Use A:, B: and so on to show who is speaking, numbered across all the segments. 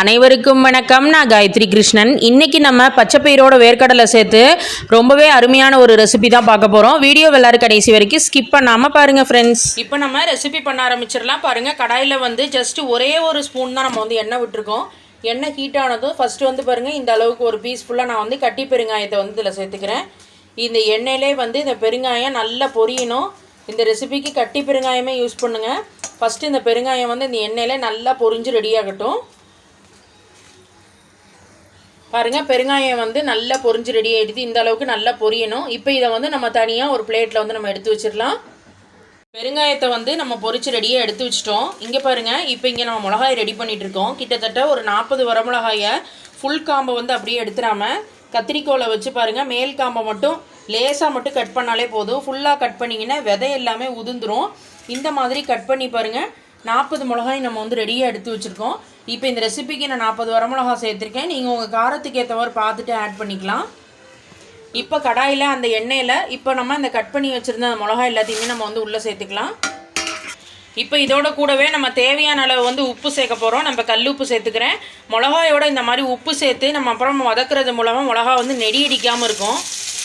A: அனைவருக்கும் வணக்கம். நான் காயத்ரி கிருஷ்ணன். இன்னைக்கு நம்ம பச்சைப்பயிரோட வேர்க்கடலை சேர்த்து ரொம்பவே அருமையான ஒரு ரெசிபி தான் பார்க்க போகிறோம் வீடியோ எல்லாரும் கடைசி வரைக்கும் ஸ்கிப் பண்ணாமல் பாருங்கள் ஃப்ரெண்ட்ஸ் இப்போ நம்ம ரெசிபி பண்ண ஆரம்பிச்சிடலாம். பாருங்கள் கடாயில் வந்து ஜஸ்ட் ஒரே ஒரு ஸ்பூன் தான் நம்ம வந்து எண்ணெய் விட்டுருக்கோம். எண்ணெய் ஹீட் ஆனதும் ஃபஸ்ட்டு வந்து பாருங்கள் இந்த அளவுக்கு ஒரு பீஸ் ஃபுல்லாக நான் வந்து கட்டி பெருங்காயத்தை வந்து இதில் சேர்த்துக்கிறேன். இந்த எண்ணெயிலே வந்து இந்த பெருங்காயம் நல்லா பொரியணும். இந்த ரெசிபிக்கு கட்டி பெருங்காயமே யூஸ் பண்ணுங்கள் ஃபஸ்ட்டு இந்த பெருங்காயம் வந்து இந்த எண்ணெயில் நல்லா பொரிஞ்சு ரெடியாகட்டும் பாருங்க பெருங்காயம் வந்து நல்லா பொரிஞ்சு ரெடி ஆகிடுது இந்த அளவுக்கு நல்லா பொரியணும். இப்போ இதை வந்து நம்ம தனியாக ஒரு பிளேட்டில் வந்து நம்ம எடுத்து வச்சிடலாம். பெருங்காயத்தை வந்து நம்ம பொறிச்சு ரெடியாக எடுத்து வச்சிட்டோம். இங்கே பாருங்க இப்போ இங்கே நம்ம மிளகாய் ரெடி பண்ணிட்டு இருக்கோம். கிட்டத்தட்ட ஒரு நாற்பது வரமிளகாயை ஃபுல் காம்பை வந்து அப்படியே எடுத்துடாம கத்திரிக்கோலை வச்சு பாருங்கள் மேல் காம்பை மட்டும் லேசாக மட்டும் கட் பண்ணாலே போதும். ஃபுல்லாக கட் பண்ணிங்கன்னா விதை எல்லாமே உதிர்ந்துரும். இந்த மாதிரி கட் பண்ணி பாருங்கள் நாற்பது மிளகாய் நம்ம வந்து ரெடியாக எடுத்து வச்சுருக்கோம். இப்போ இந்த ரெசிபிக்கு நான் நாற்பது வரமிளகா சேர்த்துருக்கேன். நீங்கள் உங்கள் காரத்துக்கு ஏற்றவாறு பார்த்துட்டு ஆட் பண்ணிக்கலாம். இப்போ கடாயில் அந்த எண்ணெயில் இப்போ நம்ம இந்த கட் பண்ணி வச்சுருந்த அந்த மிளகாய் எல்லாத்தையுமே நம்ம வந்து உள்ளே சேர்த்துக்கலாம். இப்போ இதோட கூடவே நம்ம தேவையான அளவு வந்து உப்பு சேர்க்க போகிறோம் நம்ம கல் உப்பு சேர்த்துக்கிறேன். மிளகாயோட இந்த மாதிரி உப்பு சேர்த்து நம்ம அப்புறம் வதக்குறது மூலமாக மிளகா வந்து நெடி அடிக்காமல் இருக்கும்.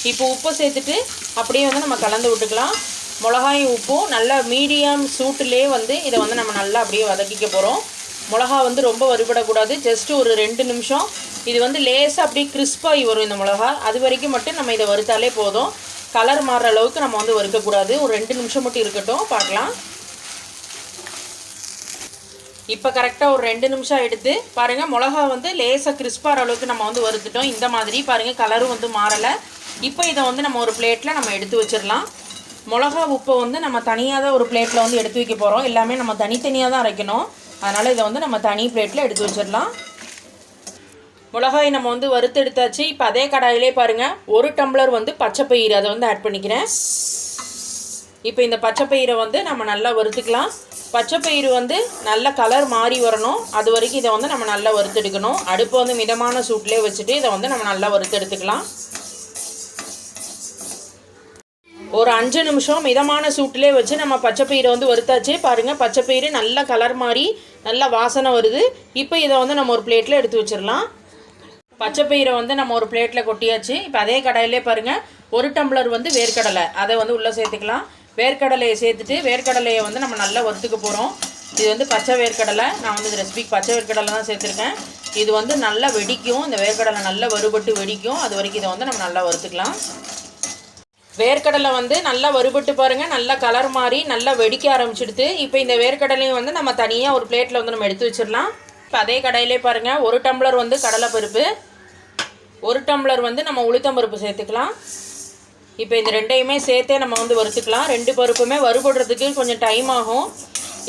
A: இப்போ உப்பு சேர்த்துட்டு அப்படியே வந்து நம்ம கலந்து விட்டுக்கலாம். மிளகாயும் உப்பும் நல்லா மீடியம் சூட்டுலேயே வந்து இதை வந்து நம்ம நல்லா அப்படியே வதக்கிக்க போகிறோம் மிளகா வந்து ரொம்ப வறுபடக்கூடாது. ஜஸ்ட் ஒரு ரெண்டு நிமிஷம். இது வந்து லேசாக அப்படியே கிறிஸ்பாகி வரும் இந்த மிளகா. அது வரைக்கும் மட்டும் நம்ம இதை வறுத்தாலே போதும். கலர் மாறுற அளவுக்கு நம்ம வந்து வறுக்கக்கூடாது. ஒரு ரெண்டு நிமிஷம் மட்டும் இருக்கட்டும். பார்க்கலாம். இப்போ கரெக்டாக ஒரு ரெண்டு நிமிஷம் எடுத்து பாருங்கள் மிளகா வந்து லேசாக கிறிஸ்பாகிற அளவுக்கு நம்ம வந்து வறுத்துட்டோம். இந்த மாதிரி பாருங்கள் கலரும் வந்து மாறலை. இப்போ இதை வந்து நம்ம ஒரு பிளேட்டில் நம்ம எடுத்து வச்சிடலாம். மிளகா உப்பை வந்து நம்ம தனியாக தான் ஒரு பிளேட்டில் வந்து எடுத்து வைக்க போகிறோம் எல்லாமே நம்ம தனித்தனியாக தான் அரைக்கணும். அதனால் இதை வந்து நம்ம தனி பிளேட்டில் எடுத்து வச்சிடலாம். மிளகாய் நம்ம வந்து வறுத்து எடுத்தாச்சு. இப்போ அதே கடாயிலே பாருங்கள் ஒரு டம்ளர் வந்து பச்சை பயிறு அதை வந்து ஆட் பண்ணிக்கிறேன். இப்போ இந்த பச்சை பயிரை வந்து நம்ம நல்லா வறுத்துக்கலாம். பச்சை பயிறு வந்து நல்ல கலர் மாறி வரணும். அது வரைக்கும் இதை வந்து நம்ம நல்லா வறுத்தெடுக்கணும் அடுப்பு வந்து மிதமான சூட்லேயே வச்சுட்டு இதை வந்து நம்ம நல்லா வறுத்தெடுத்துக்கலாம் ஒரு அஞ்சு நிமிஷம் மிதமான சூட்டிலே வச்சு நம்ம பச்சைப்பயிரை வந்து வறுத்தாச்சு. பாருங்கள் பச்சை பயிறு நல்ல கலர் மாதிரி நல்ல வாசனை வருது. இப்போ இதை வந்து நம்ம ஒரு பிளேட்டில் எடுத்து வச்சிடலாம். பச்சை பயிரை வந்து நம்ம ஒரு பிளேட்டில் கொட்டியாச்சு. இப்போ அதே கடையிலே பாருங்கள் ஒரு டம்ளர் வந்து வேர்க்கடலை. அதை வந்து உள்ளே சேர்த்துக்கலாம். வேர்க்கடலையை சேர்த்துட்டு வேர்க்கடலையை வந்து நம்ம நல்லா வறுத்துக்க போகிறோம் இது வந்து பச்சை வேர்க்கடலை. நான் வந்து இந்த ரெசிபிக்கு பச்சை வேர்க்கடலை தான் சேர்த்துருக்கேன். இது வந்து நல்லா வெடிக்கும். இந்த வேர்க்கடலை நல்லா வறுபட்டு வெடிக்கும். அது வரைக்கும் இதை வந்து நம்ம நல்லா வறுத்துக்கலாம். வேர்க்கடலை வந்து நல்லா வறுபட்டு பாருங்கள் நல்லா கலர் மாறி நல்லா வெடிக்க ஆரம்பிச்சிடுது. இப்போ இந்த வேர்க்கடலையும் வந்து நம்ம தனியாக ஒரு பிளேட்டில் வந்து நம்ம எடுத்து வச்சிடலாம். இப்போ அதே கடையிலே பாருங்கள் ஒரு டம்ளர் வந்து கடலைப்பருப்பு ஒரு டம்ளர் வந்து நம்ம உளுத்தம்பருப்பு சேர்த்துக்கலாம். இப்போ இந்த ரெண்டையுமே சேர்த்தே நம்ம வந்து வறுத்துக்கலாம். ரெண்டு பருப்புமே வறுபடுறதுக்கு கொஞ்சம் டைம் ஆகும்.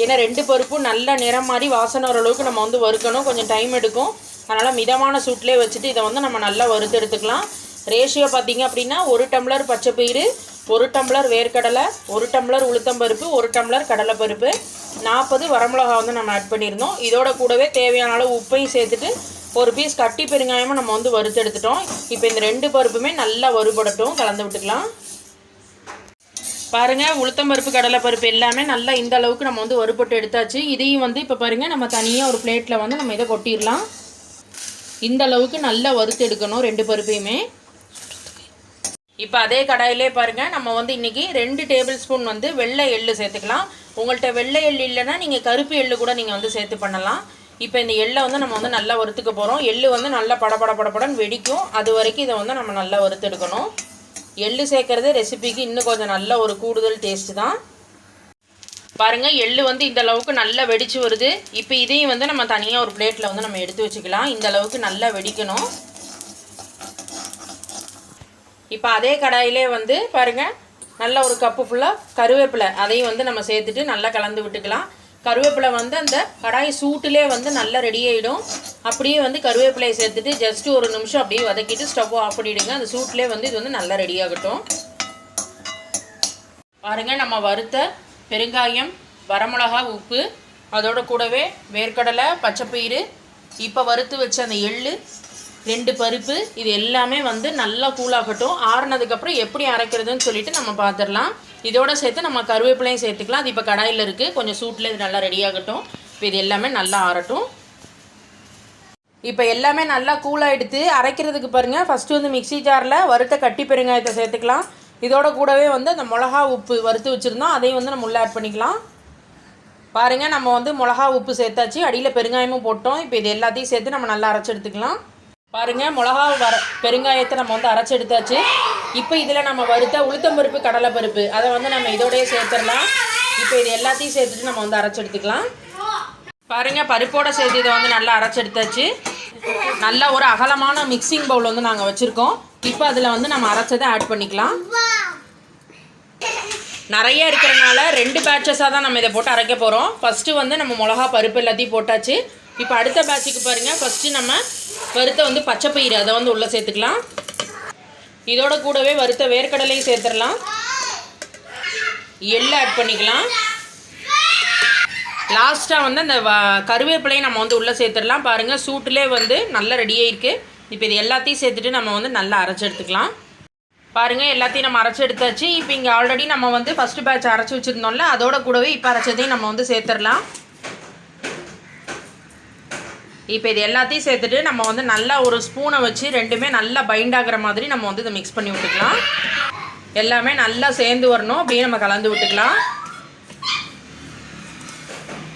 A: ஏன்னா ரெண்டு பருப்பும் நல்ல நிறம் மாதிரி வாசனை ஓரளவுக்கு நம்ம வந்து வறுக்கணும். கொஞ்சம் டைம் எடுக்கும். அதனால் மிதமான சூட்லேயே வச்சுட்டு இதை வந்து நம்ம நல்லா வறுத்து எடுத்துக்கலாம். ரேஷியோ பார்த்தீங்க அப்படின்னா ஒரு டம்ளர் பச்சை பயிறு ஒரு டம்ளர் வேர்க்கடலை ஒரு டம்ளர் உளுத்தம்பருப்பு ஒரு டம்ளர் கடலைப்பருப்பு நாற்பது வரமிளகா வந்து நம்ம ஆட் பண்ணியிருந்தோம். இதோட கூடவே தேவையான அளவு உப்பையும் சேர்த்துட்டு ஒரு பீஸ் கட்டி பெருங்காயமும் நம்ம வந்து வறுத்தெடுத்துட்டோம். இப்போ இந்த ரெண்டு பருப்புமே நல்லா வறுபடட்டும். கலந்து விட்டுக்கலாம். பாருங்கள் உளுத்தம்பருப்பு கடலைப்பருப்பு எல்லாமே நல்லா இந்த அளவுக்கு நம்ம வந்து வறுபட்டு எடுத்தாச்சு. இதையும் வந்து இப்போ பாருங்கள் நம்ம தனியாக ஒரு பிளேட்டில் வந்து நம்ம இதை கொட்டிடலாம். இந்த அளவுக்கு நல்லா வறுத்து எடுக்கணும் ரெண்டு பருப்பையுமே. இப்போ அதே கடாயிலே பாருங்கள் நம்ம வந்து இன்றைக்கி ரெண்டு டேபிள் ஸ்பூன் வந்து வெள்ளை எள்ளு சேர்த்துக்கலாம். உங்கள்கிட்ட வெள்ளை எள்ளு இல்லைன்னா நீங்கள் கருப்பு எள்ளு கூட நீங்கள் வந்து சேர்த்து பண்ணலாம். இப்போ இந்த எள்ளை வந்து நம்ம வந்து நல்லா வறுத்துக்க போகிறோம் எள்ளு வந்து நல்லா படபட படபடன்னு வெடிக்கும். அது வரைக்கும் இதை வந்து நம்ம நல்லா வறுத்தெடுக்கணும் எள்ளு சேர்க்குறது ரெசிபிக்கு இன்னும் கொஞ்சம் நல்ல ஒரு கூடுதல் டேஸ்ட்டு தான். பாருங்கள் எள்ளு வந்து இந்த அளவுக்கு நல்லா வெடிச்சு வருது. இப்போ இதையும் வந்து நம்ம தனியாக ஒரு பிளேட்டில் வந்து நம்ம எடுத்து வச்சுக்கலாம். இந்த அளவுக்கு நல்லா வெடிக்கணும். இப்போ அதே கடாயிலே வந்து பாருங்கள் நல்ல ஒரு கப்பு ஃபுல்லாக கருவேப்பிலை அதையும் வந்து நம்ம சேர்த்துட்டு நல்லா கலந்து விட்டுக்கலாம். கருவேப்பிலை வந்து அந்த கடாய் சூட்டிலே வந்து நல்லா ரெடி ஆகிடும் அப்படியே வந்து கருவேப்பிலையை சேர்த்துட்டு ஜஸ்ட் ஒரு நிமிஷம் அப்படியே வதக்கிட்டு ஸ்டவ் ஆஃப் பண்ணிவிடுங்க அந்த சூட்லேயே வந்து இது வந்து நல்லா ரெடி ஆகட்டும். பாருங்கள் நம்ம வறுத்த பெருங்காயம் வரமிளகா உப்பு அதோட கூடவே வேர்க்கடலை பச்சைப்பயிறு இப்போ வறுத்து வச்ச அந்த எள்ளு ரெண்டு பருப்பு இது எல்லாமே வந்து நல்லா கூலாகட்டும் ஆறுனதுக்கப்புறம் எப்படி அரைக்கிறதுன்னு சொல்லிட்டு நம்ம பார்த்துடலாம் இதோட சேர்த்து நம்ம கருவேப்பிலையும் சேர்த்துக்கலாம். அது இப்போ கடாயில் இருக்குது கொஞ்சம் சூட்டில் இது நல்லா ரெடியாகட்டும் இப்போ இது எல்லாமே நல்லா ஆறட்டும். இப்போ எல்லாமே நல்லா கூலாக எடுத்து அரைக்கிறதுக்கு பாருங்கள் ஃபஸ்ட்டு வந்து மிக்ஸி ஜாரில் வறுத்த கட்டி பெருங்காயத்தை சேர்த்துக்கலாம். இதோட கூடவே வந்து அந்த மிளகா உப்பு வறுத்து வச்சுருந்தோம். அதையும் வந்து நம்ம உள்ளே ஆட் பண்ணிக்கலாம். பாருங்கள் நம்ம வந்து மிளகா உப்பு சேர்த்தாச்சு. அடியில் பெருங்காயமும் போட்டோம். இப்போ இது எல்லாத்தையும் சேர்த்து நம்ம நல்லா அரைச்சி எடுத்துக்கலாம். பாருங்கள் மிளகா வர பெருங்காயத்தை நம்ம வந்து அரைச்சி எடுத்தாச்சு. இப்போ இதில் நம்ம வறுத்த உளுத்தம்பருப்பு கடலைப்பருப்பு அதை வந்து நம்ம இதோடய சேர்த்துடலாம். இப்போ இது எல்லாத்தையும் சேர்த்துட்டு நம்ம வந்து அரைச்சி எடுத்துக்கலாம். பாருங்கள் பருப்போடு சேர்த்து இதை வந்து நல்லா அரைச்சி எடுத்தாச்சு. நல்ல ஒரு அகலமான மிக்சிங் பவுல் வந்து நாங்கள் வச்சுருக்கோம். இப்போ அதில் வந்து நம்ம அரைச்சதை ஆட் பண்ணிக்கலாம். நிறைய இருக்கிறனால ரெண்டு பேட்சஸாக தான் நம்ம இதை போட்டு அரைக்க போகிறோம் ஃபஸ்ட்டு வந்து நம்ம மிளகா பருப்பு எல்லாத்தையும் போட்டாச்சு. இப்போ அடுத்த பேட்சுக்கு பாருங்கள் ஃபஸ்ட்டு நம்ம வறுத்த வந்து பச்சை பயிறு அதை வந்து உள்ளே சேர்த்துக்கலாம். இதோட கூடவே வறுத்த வேர்க்கடலையும் சேர்த்துடலாம். எள்ளு ஆட் பண்ணிக்கலாம். லாஸ்ட்டாக வந்து அந்த வ கருவேப்பிலையும் நம்ம வந்து உள்ளே சேர்த்துடலாம். பாருங்கள் சூட்டிலே வந்து நல்லா ரெடியாக இருக்குது இப்போ இது எல்லாத்தையும் சேர்த்துட்டு நம்ம வந்து நல்லா அரைச்சி எடுத்துக்கலாம். பாருங்கள் எல்லாத்தையும் நம்ம அரைச்சி எடுத்தாச்சு. இப்போ இங்கே ஆல்ரெடி நம்ம வந்து ஃபஸ்ட்டு பேட்ச் அரைச்சி வச்சுருந்தோம்ல அதோட கூடவே இப்போ அரைச்சதையும் நம்ம வந்து சேர்த்துடலாம். இப்போ இது எல்லாத்தையும் சேர்த்துட்டு நம்ம வந்து நல்லா ஒரு ஸ்பூனை வச்சு ரெண்டுமே நல்லா பைண்ட் ஆகிற மாதிரி நம்ம வந்து இதை மிக்ஸ் பண்ணி விட்டுக்கலாம். எல்லாமே நல்லா சேர்ந்து வரணும். அப்படியே நம்ம கலந்து விட்டுக்கலாம்.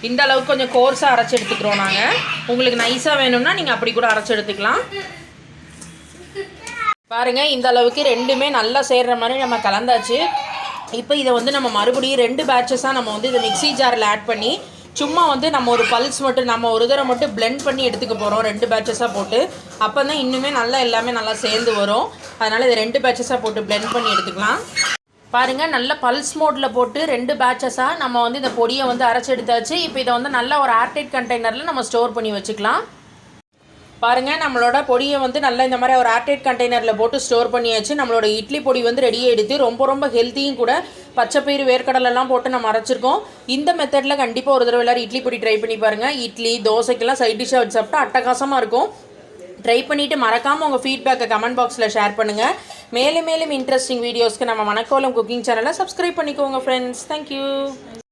A: இந்த அளவுக்கு கொஞ்சம் கோர்ஸாக அரைச்சி எடுத்துக்கிறோம் நாங்கள் உங்களுக்கு நைஸாக வேணும்னா நீங்கள் அப்படி கூட அரைச்சி எடுத்துக்கலாம். பாருங்கள் இந்த அளவுக்கு ரெண்டுமே நல்லா சேர்கிற மாதிரி நம்ம கலந்தாச்சு. இப்போ இதை வந்து நம்ம மறுபடியும் ரெண்டு பேட்சஸாக நம்ம வந்து இதை மிக்ஸி ஜாரில் ஆட் பண்ணி சும்மா வந்து நம்ம ஒரு பல்ஸ் மட்டும் நம்ம ஒரு தடவை மட்டும் பிளெண்ட் பண்ணி எடுத்துக்க போகிறோம் ரெண்டு பேட்சஸாக போட்டு. அப்போ தான் இன்னுமே நல்லா எல்லாமே நல்லா சேர்ந்து வரும். அதனால் இதை ரெண்டு பேட்சஸாக போட்டு பிளெண்ட் பண்ணி எடுத்துக்கலாம். பாருங்கள் நல்ல பல்ஸ் மோட்டில் போட்டு ரெண்டு பேட்சஸாக நம்ம வந்து இந்த பொடியை வந்து அரைச்சி எடுத்தாச்சு. இப்போ இதை வந்து நல்ல ஒரு ஏர்டைட் கண்டெய்னரில் நம்ம ஸ்டோர் பண்ணி வச்சுக்கலாம். பாருங்கள் நம்மளோட பொடியை வந்து நல்லா இந்த மாதிரி ஒரு ஆர்டேட் கண்டெய்னரில் போட்டு ஸ்டோர் பண்ணியாச்சு. நம்மளோட இட்லி பொடி வந்து ரெடியாக எடுத்து ரொம்ப ரொம்ப ஹெல்த்தியும் கூட பச்சைப்பயிறு வேர்க்கடலெல்லாம் போட்டு நம்ம அரைச்சிருக்கோம். இந்த மெத்தடில் கண்டிப்பாக ஒரு தடவை எல்லாரும் இட்லி பொடி ட்ரை பண்ணி பாருங்கள் இட்லி தோசைக்கெல்லாம் சைட் டிஷ்ஷாக வச்சு சாப்பிட்டா அட்டகாசமாக இருக்கும். ட்ரை பண்ணிவிட்டு மறக்காமல் உங்கள் ஃபீட்பேக்கை கமெண்ட் பாக்ஸில் ஷேர் பண்ணுங்கள் மேலும் மேலும் இன்ட்ரெஸ்டிங் வீடியோஸ்க்கு நம்ம மணக்கோலம் குக்கிங் சேனலை சப்ஸ்கிரைப் பண்ணிக்கோங்க ஃப்ரெண்ட்ஸ் தேங்க்யூ